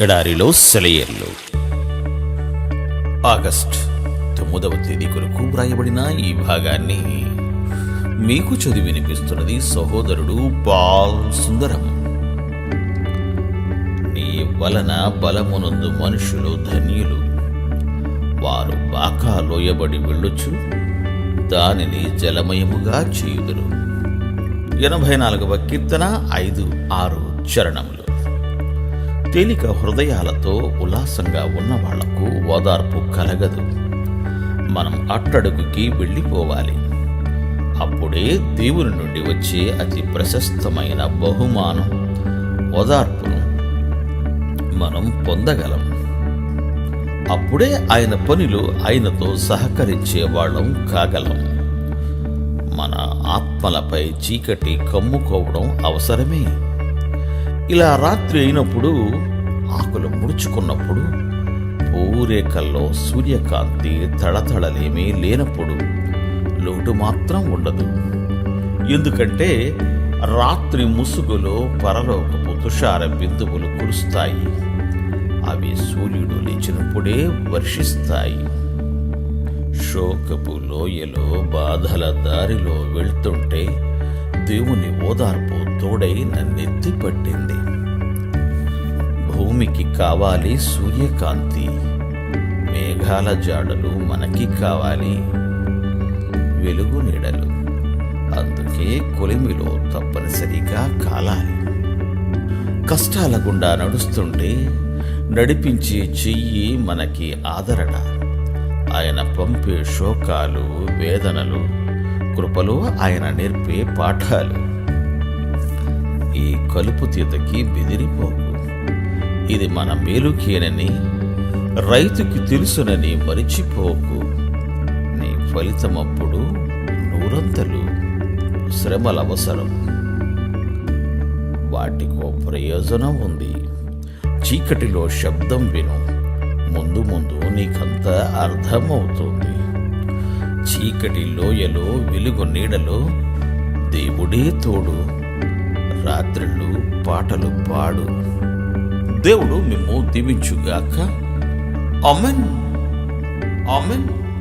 ఎడారిలో సెలయేర్లు. ఆగస్ట్ తొమ్మిదవ తేదీ కొరకు వ్రాయబడిన ఈ భాగాన్ని మీకు చదివి వినిపిస్తున్నది సహోదరుడు పాల్ సుందరం. నీ వలన బలమునందు మనుషులు ధన్యులు. వారు బాకా లోయబడి వెళ్ళొచ్చు. దానిని జలమయముగా చేయుదురు. ఎనభై నాలుగవ కీర్తన ఐదు ఆరు చరణములు. తేలిక హృదయాలతో ఉల్లాసంగా ఉన్న వాళ్ళకు ఓదార్పు కలగదు. మనం అట్టడుగుకి వెళ్ళిపోవాలి. అప్పుడే దేవుని నుండి వచ్చే అతి ప్రశస్తమైన బహుమానం ఓదార్పును మనం పొందగలం. అప్పుడే ఆయన పనిలో ఆయనతో సహకరించే వాళ్ళం కాగలం. మన ఆత్మలపై చీకటి కమ్ముకోవడం అవసరమే. ఇలా రాత్రి అయినప్పుడు ఆకులు ముడుచుకున్నప్పుడు పూరేకల్లో సూర్యకాంతి తళతళలేమీ లేనప్పుడు లోటు మాత్రం ఉండదు. ఎందుకంటే రాత్రి ముసుగులో పరలోకపు తుషార బిందువులు కురుస్తాయి. అవి సూర్యుడు లేచినప్పుడే వర్షిస్తాయి. శోకపు లోయలో బాధల దారిలో వెళ్తుంటే దేవుని ఓదార్పు తోడై నన్నెత్తి పట్టింది భూమికి కావాలి సూర్యకాంతి మేఘాల జాడలు మనకి కావాలి వెలుగు నీడలు. అందుకే కొలిమిలో తప్పనిసరిగా కాలాలి. కష్టాల గుండా నడుస్తుంటే నడిపించే చెయ్యి మనకి ఆదరణ. ఆయన పంపే శోకాలు వేదనలు కృపలో ఆయన నేర్పే పాఠాలు. ఈ కలుపు తీతకి బెదిరిపోకు. ఇది మన మేలుకేనని రైతుకి తెలుసునని మరిచిపోకు. నీ ఫలితమప్పుడు నూరంతలు శ్రమల అవసరం. వాటికో ప్రయోజనం ఉంది. చీకటిలో శబ్దం విను. ముందు ముందు నీకంతా అర్థమవుతుంది. చీకటి లోయలో వెలుగు నీడలో దేవుడే తోడు. రాత్రిళ్ళు పాటలు పాడు. దేవుడు మేము దీవించుగాక. Amen amen